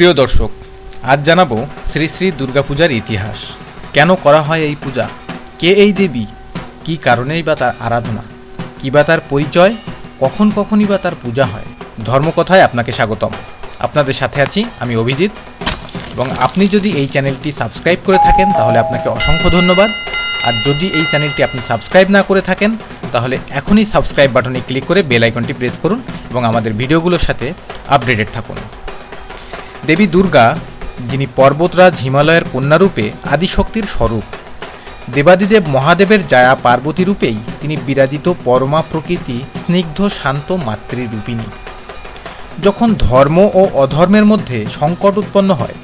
প্রিয় দর্শক, আজ জানাব শ্রী শ্রী দুর্গাপূজার ইতিহাস। কেন করা হয় এই পূজা? কে এই দেবী? কি কারণেই বা তার আরাধনা? কী বা তার পরিচয়? কখন কখনই বা তার পূজা হয়? ধর্মকথায় আপনাকে স্বাগতম। আপনাদের সাথে আছি আমি অভিজিৎ। এবং আপনি যদি এই চ্যানেলটি সাবস্ক্রাইব করে থাকেন, তাহলে আপনাকে অসংখ্য ধন্যবাদ। আর যদি এই চ্যানেলটি আপনি সাবস্ক্রাইব না করে থাকেন, তাহলে এখনই সাবস্ক্রাইব বাটনে ক্লিক করে বেল আইকনটি প্রেস করুন এবং আমাদের ভিডিওগুলোর সাথে আপডেটেড থাকুন। দেবী দুর্গা, যিনি পর্বতরাজ হিমালয়ের কন্যারূপে আদিশক্তির স্বরূপ। দেবাদিদেব মহাদেবের জায়া পার্বতী রূপেই তিনি বিরাজিত পরমা প্রকৃতি স্নিগ্ধ, শান্ত মাতৃরূপিণী। যখন ধর্ম ও অধর্মের মধ্যে সংকট উৎপন্ন হয়,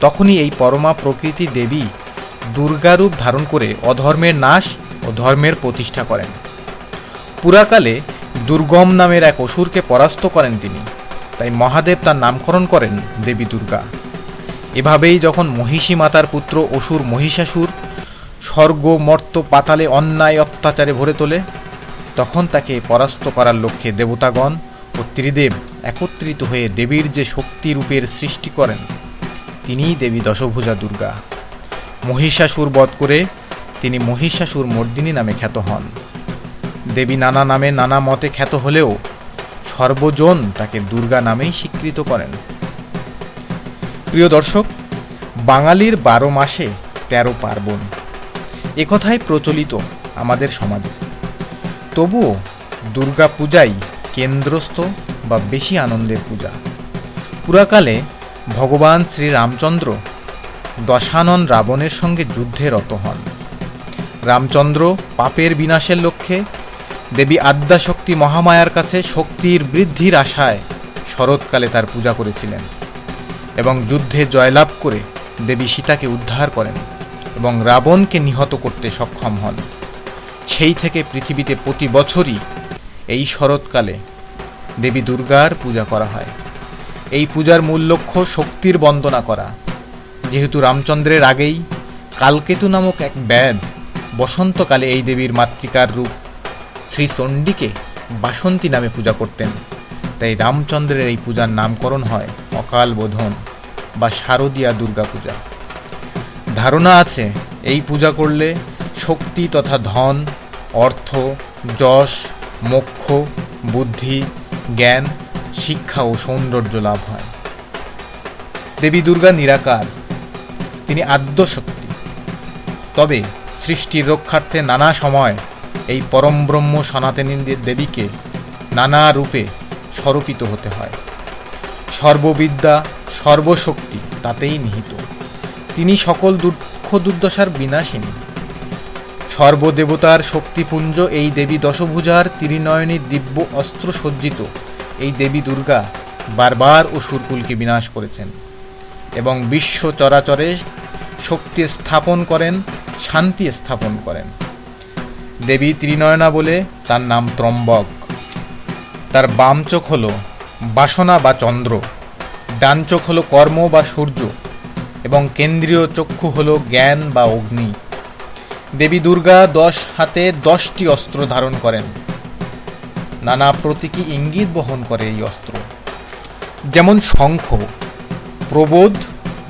তখনই এই পরমা প্রকৃতি দেবী দুর্গারূপ ধারণ করে অধর্মের নাশ ও ধর্মের প্রতিষ্ঠা করেন। পুরাকালে দুর্গম নামের এক অসুরকে পরাস্ত করেন তিনি। তাই মহাদেব তার নামকরণ করেন দেবী দুর্গা। এভাবেই যখন মহিষী মাতার পুত্র অসুর মহিষাসুর স্বর্গ, মর্ত, পাতালে অন্যায়, অত্যাচারে ভরে তোলে, তখন তাকে পরাস্ত করার লক্ষ্যে দেবতাগণ ও ত্রিদেব একত্রিত হয়ে দেবীর যে শক্তি রূপের সৃষ্টি করেন, তিনিই দেবী দশভুজা দুর্গা। মহিষাসুর বধ করে তিনি মহিষাসুর মর্দিনী নামে খ্যাত হন। দেবী নানা নামে নানা মতে খ্যাত হলেও সর্বজন তাকে দুর্গা নামেই স্বীকৃত করেন। প্রিয় দর্শক, বাঙালির বারো মাসে তেরো পার্বণ। একথাই প্রচলিত আমাদের সমাজে। তবুও দুর্গা পূজাই কেন্দ্রস্থ বা বেশি আনন্দের পূজা। পুরাকালে ভগবান শ্রীরামচন্দ্র দশানন রাবণের সঙ্গে যুদ্ধে রত হন। রামচন্দ্র পাপের বিনাশের লক্ষ্যে দেবী আদ্যাশক্তি মহামায়ার কাছে শক্তির বৃদ্ধির আশায় শরৎকালে তার পূজা করেছিলেন এবং যুদ্ধে জয়লাভ করে দেবী সীতাকে উদ্ধার করেন এবং রাবণকে নিহত করতে সক্ষম হন। সেই থেকে পৃথিবীতে প্রতি বছরই এই শরৎকালে দেবী দুর্গার পূজা করা হয়। এই পূজার মূল লক্ষ্য শক্তির বন্দনা করা। যেহেতু রামচন্দ্রের আগেই কালকেতু নামক এক ব্যাধ বসন্তকালে এই দেবীর মাতৃকার রূপ শ্রী চণ্ডীকে বাসন্তী নামে পূজা করতেন। তাই রামচন্দ্রের এই পূজার নামকরণ হয় অকাল বোধন বা শারদীয়া দুর্গা পূজা। ধারণা আছে, এই পূজা করলে শক্তি তথা ধন, অর্থ, যশ, মোক্ষ, বুদ্ধি, জ্ঞান, শিক্ষা ও সৌন্দর্য লাভ হয়। দেবী দুর্গা নিরাকার, তিনি আদ্যশক্তি। তবে সৃষ্টির রক্ষার্থে নানা সময় এই পরম ব্রহ্ম সনাতনী দেবীকে নানা রূপে স্বরূপিত হতে হয়। সর্ববিদ্যা, সর্বশক্তি তাতেই নিহিত। তিনি সকল দুঃখ দুর্দশার বিনাশিনী। সর্বদেবতার শক্তিপুঞ্জ এই দেবী দশভুজার ত্রিনয়নী দিব্য অস্ত্র সজ্জিত এই দেবী দুর্গা বারবার অসুরকুলকে বিনাশ করেছেন এবং বিশ্ব চরাচরে শক্তি স্থাপন করেন, শান্তি স্থাপন করেন। দেবী ত্রিনয়না বলে তার নাম ত্রম্বক। তার বাম চোখ হল বাসনা বা চন্দ্র, ডান চোখ হল কর্ম বা সূর্য এবং কেন্দ্রীয় চক্ষু হল জ্ঞান বা অগ্নি। দেবী দুর্গা দশ হাতে দশটি অস্ত্র ধারণ করেন। নানা প্রতীকী ইঙ্গিত বহন করে এই অস্ত্র। যেমন শঙ্খ, প্রবোধ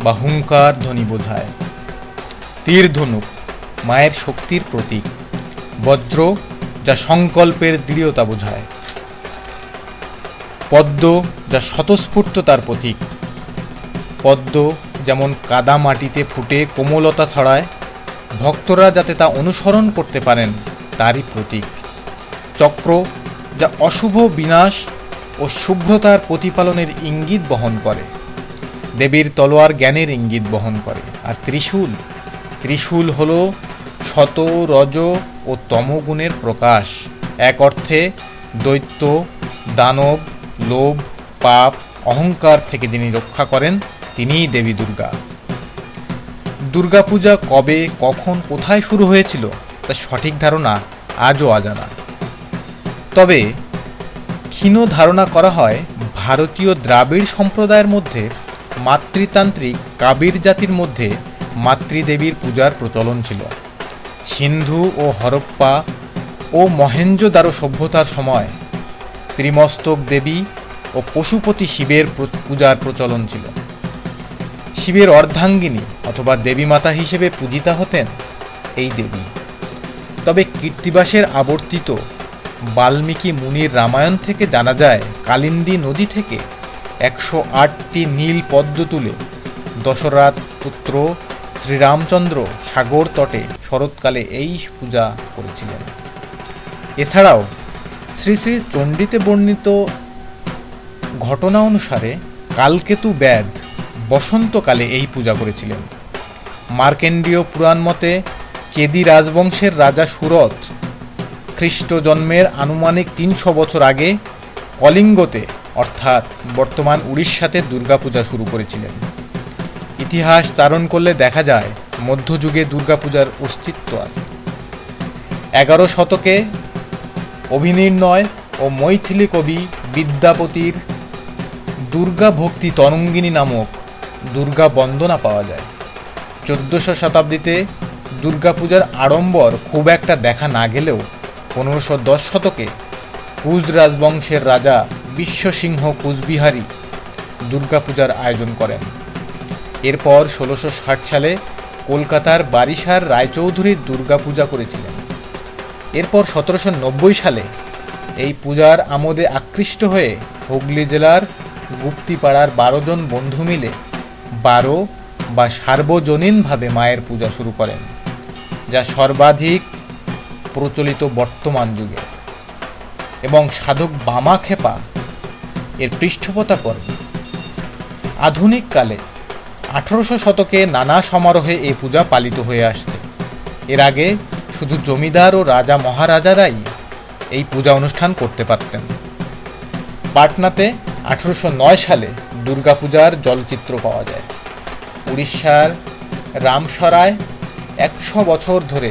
বা হুঙ্কার ধ্বনি বোঝায়। তীর ধনুক, মায়ের শক্তির প্রতীক। বজ্র যা সংকল্পের দৃঢ়তা বোঝায়। পদ্ম যা স্বতঃস্ফূর্ততার প্রতীক। পদ্ম যেমন কাদা মাটিতে ফুটে কোমলতা ছড়ায়, ভক্তরা যাতে তা অনুসরণ করতে পারেন, তারই প্রতীক। চক্র যা অশুভ বিনাশ ও শুভ্রতার প্রতিপালনের ইঙ্গিত বহন করে। দেবীর তলোয়ার জ্ঞানের ইঙ্গিত বহন করে। আর ত্রিশূল? ত্রিশূল হল শত রজ ও তমগুণের প্রকাশ। এক অর্থে দৈত্য, দানব, লোভ, পাপ, অহংকার থেকে যিনি রক্ষা করেন, তিনিই দেবী দুর্গা। দুর্গাপূজা কবে, কখন, কোথায় শুরু হয়েছিল, তা সঠিক ধারণা আজও অজানা। তবে ক্ষীণ ধারণা করা হয়, ভারতীয় দ্রাবিড় সম্প্রদায়ের মধ্যে মাতৃতান্ত্রিক কাবির জাতির মধ্যে মাতৃদেবীর পূজার প্রচলন ছিল। সিন্ধু ও হরপ্পা ও মহেঞ্জোদারো সভ্যতার সময় ত্রিমস্তক দেবী ও পশুপতি শিবের পূজার প্রচলন ছিল। শিবের অর্ধাঙ্গিনী অথবা দেবী মাতা হিসেবে পূজিতা হতেন এই দেবী। তবে কীর্তিবাসের আবর্তিত বাল্মীকি মুনির রামায়ণ থেকে জানা যায়, কালিন্দী নদী থেকে একশো আটটি নীল পদ্ম তুলে দশরথ পুত্র শ্রীরামচন্দ্র সাগর তটে শরৎকালে এই পূজা করেছিলেন। এছাড়াও শ্রী শ্রী চণ্ডীতে বর্ণিত ঘটনা অনুসারে কালকেতু ব্যাধ বসন্তকালে এই পূজা করেছিলেন। মার্কেন্ডীয় পুরাণ মতে চেদি রাজবংশের রাজা সুরত খ্রিস্ট জন্মের আনুমানিক তিনশো বছর আগে কলিঙ্গতে, অর্থাৎ বর্তমান উড়িষ্যাতে দুর্গাপূজা শুরু করেছিলেন। ইতিহাস চারণ করলে দেখা যায়, মধ্যযুগে দুর্গাপূজার অস্তিত্ব আছে। এগারো শতকে অভিনির্ণয় ও মৈথিলি কবি বিদ্যাপতির দুর্গা ভক্তি তরঙ্গিনী নামক দুর্গা বন্দনা পাওয়া যায়। চোদ্দশো শতাব্দীতে দুর্গাপূজার আড়ম্বর খুব একটা দেখা না গেলেও পনেরোশো দশ শতকে কুজ রাজবংশের রাজা বিশ্বসিংহ কুচবিহারী দুর্গাপূজার আয়োজন করেন। এরপর ষোলোশো সালে কলকাতার বারিশার রায়চৌধুরীর দুর্গা পূজা করেছিলেন। এরপর সতেরোশো নব্বই সালে এই পূজার আমোদে আকৃষ্ট হয়ে হুগলি জেলার গুপ্তিপাড়ার বারো জন বন্ধু মিলে বারো বা সার্বজনীনভাবে মায়ের পূজা শুরু করেন, যা সর্বাধিক প্রচলিত বর্তমান যুগে। এবং সাধক বামা খেপা এর পৃষ্ঠপোষকতা করেন। আধুনিক কালে আঠারোশো শতকে নানা সমারোহে এই পূজা পালিত হয়ে আসছে। এর আগে শুধু জমিদার ও রাজা মহারাজারাই এই পূজা অনুষ্ঠান করতে পারতেন। পাটনাতে আঠারোশো নয় সালে দুর্গাপূজার জলচিত্র পাওয়া যায়। উড়িষ্যার রামসরায় একশো বছর ধরে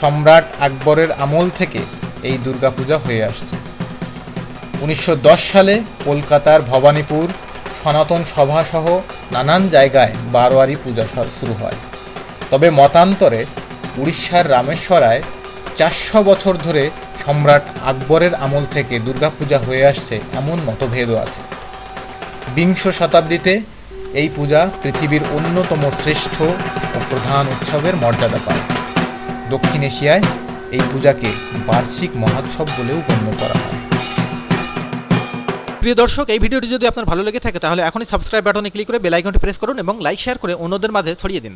সম্রাট আকবরের আমল থেকে এই দুর্গাপূজা হয়ে আসছে। উনিশশো দশ সালে কলকাতার ভবানীপুর সনাতন সভাসহ নানান জায়গায় বারোয়ারি পূজা শুরু হয়। তবে মতান্তরে উড়িষ্যার রামেশ্বরায় চারশো বছর ধরে সম্রাট আকবরের আমল থেকে দুর্গাপূজা হয়ে আসছে এমন মতভেদও আছে। বিংশ শতাব্দীতে এই পূজা পৃথিবীর অন্যতম শ্রেষ্ঠ ও প্রধান উৎসবের মর্যাদা পায়। দক্ষিণ এশিয়ায় এই পূজাকে বার্ষিক মহোৎসব বলেও গণ্য করা হয়। প্রিয় দর্শক, এই ভিডিওটি যদি আপনার ভালো লেগে থাকে, তাহলে এখনই সাবস্ক্রাইব বাটনে ক্লিক করে বেল আইকনটি প্রেস করুন এবং লাইক শেয়ার করে অন্যদের মাঝে ছড়িয়ে দিন।